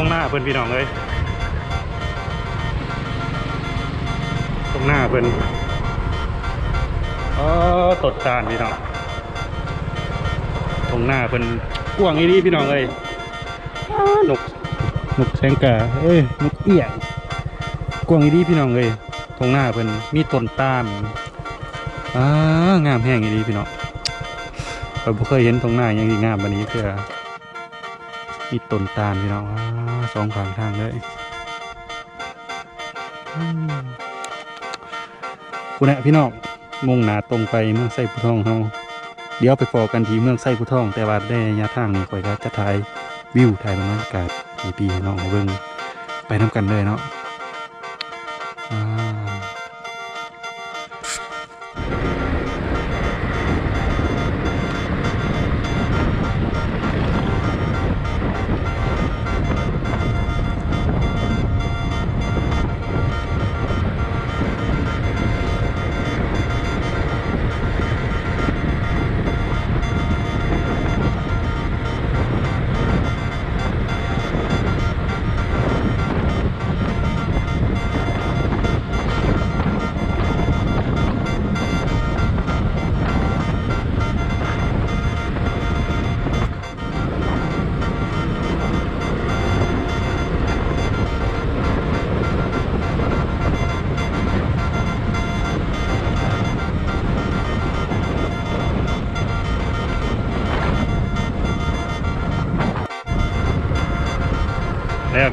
ตรงหน้าเพิ่อนพี่น้องเลยตรงหน้าเพิ่อนอ๋อตดตาลพี่น้องตรงหน้าเพิ่อนกว้างอีดีพี่น้องเลยนกนกแสงกาเอ้ยนกเอี้ยงกว้างอีดีพี่น้องเลยตรงหน้าเพิ่อนมีต้นตาลอ่างามแห้งอีดีพี่น้องเราเคยเห็นตรงหน้าอย่างที่งามแบบนี้เพื่อมีต้นตาลพี่น้องอ่า สองข้างทางเลยคุณแหะพี่น้องมุ่งหนาตรงไปเมืองไส้ผู้ทองเฮาเดี๋ยวไปฟอกันที่เมืองไส้ผู้ทอง แต่ว่าได้ระยะทางนี้ข่อยก็จะถ่ายวิวถ่ายบรรยากาศในปีน้องเบิ่งไปน้ำกันเลยเนาะ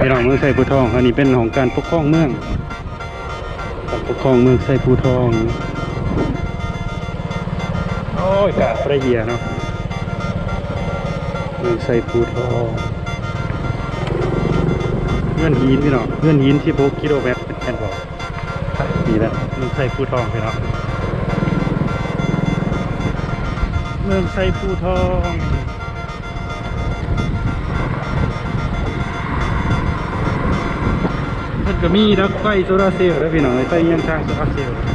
พี่น้องเมืองไส้ผู้ทอง อันนี้เป็นของการปกครองเมืองการปกครองเมืองไส้ผู้ทองโอ้ยกะประเหียเนาะเมืองไส้ผู้ทองเงื่อนหินพี่น้องเงื่อนหินที่โบกิโลเมตรเป็นแผ่นบอกนี่แหละเมืองไส้ผู้ทองพี่น้องเมืองไส้ผู้ทอง เพิ่นก็มีดักไฟโซลาร์เซลล์แล้วพี่น้องไฟยังทางโซลาร์เซลล์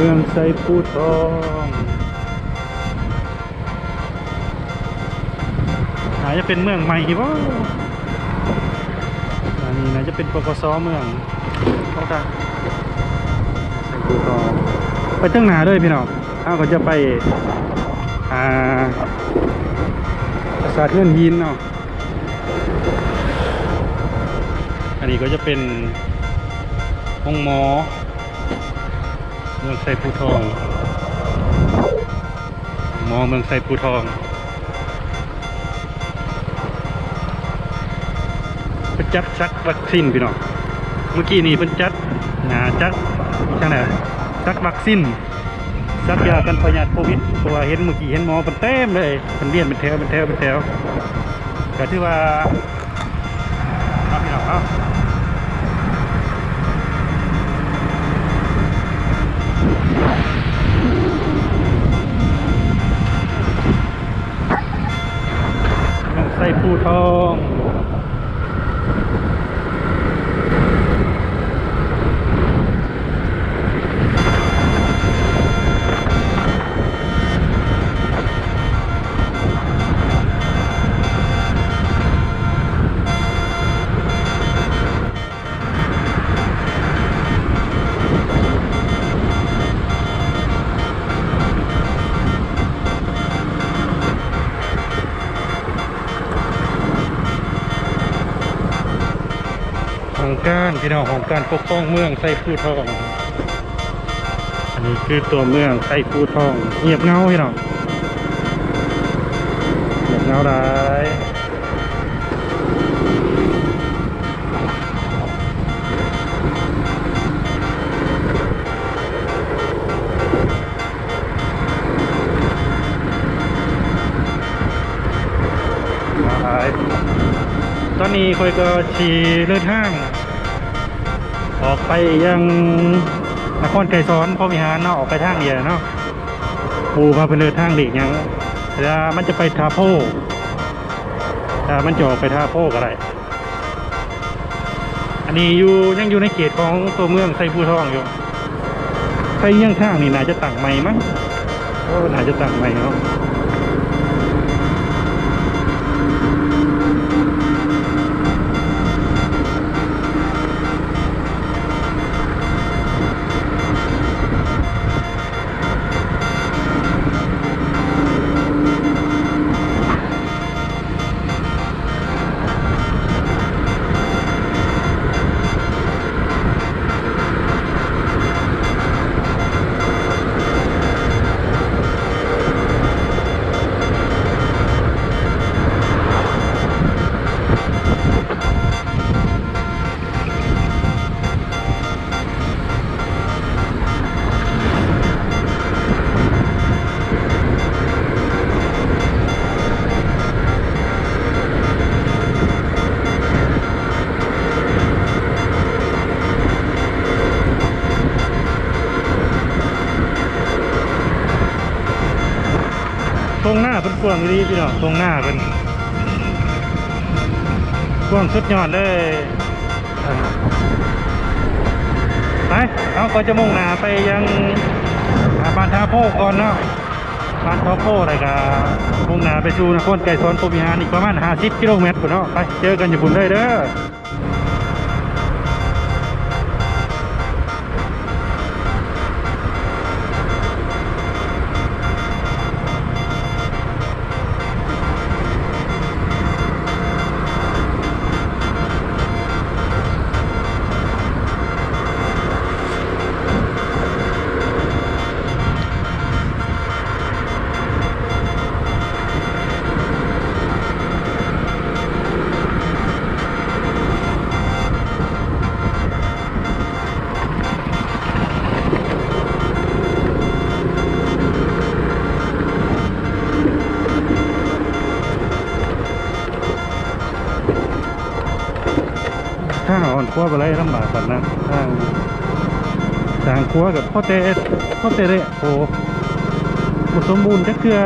เมืองไซปูทองอาจจะเป็นเมืองใหม่ว่าอันนี้นะจะเป็นปกสเมืองเขาจะไซปูทองไปตั้งหนาด้วยพี่น้องเขาก็จะไปอ่าปราสาทเงื่อนยินเนาะอันนี้ก็จะเป็นห้องหมอ เมืองไซภูทอง มองเมืองไซภูทองเพิ่นจัดซักวัคซีนพี่น้องเมื่อกี้นี่เพิ่นจัดนาจัดจังไหนซักวัคซีนซักยากันพยาธิโควิดเพราะว่าเห็นเมื่อกี้เห็นหมอเพิ่นเต็มเลยเพิ่นเรียนเป็นแถวเป็นแถวเป็นแถวก็ถือว่าเอาพี่น้องเอา การพี่น้องของการปกป้องเมืองไส้ผู้ทอง อันนี้คือตัวเมืองไส้ผู้ทองเงียบเงาพี่น้องเงียบเงาได้ตอนนี้คอยก็ชีเลือดห้าง ออกไปยังนครไกรสอนพรหมิหารเนาะออกไปทางเดียวเนาะปูมาเป็นเดินทางหลีกยังแล้วมันจะไปทาโพถ้ามันจะออกไปทาโพก็ได้อันนี้อยู่ยังอยู่ในเขตของตัวเมืองไซภูทองอยู่ไซยี่ยงข้างนี่น่าจะตั้งใหม่มั้งโอ้น่าจะตั้งใหม่เนาะ หน้าเป็นกวางดีพี่น้องตรงหน้าเป็นกวางสุดยอดเลยไปเอาก็จะมุ่งหน้าไปยังบ้านท่าโพก่อนเนาะบ้านท่าโพอะไรกันมุ่งหน้าไปสู่นครไกรสอนโพมิหารอีกประมาณ50กิโลเมตรพุ่นเนาะไปเจอกันอยู่พุ่นเลยเด้อ ทางอ่อนคั้วไปเลยลำบากกันนะทางทางคั้วกับพ่อเตพ่อเตเระโอ้สมบูรณ์กเทื่อ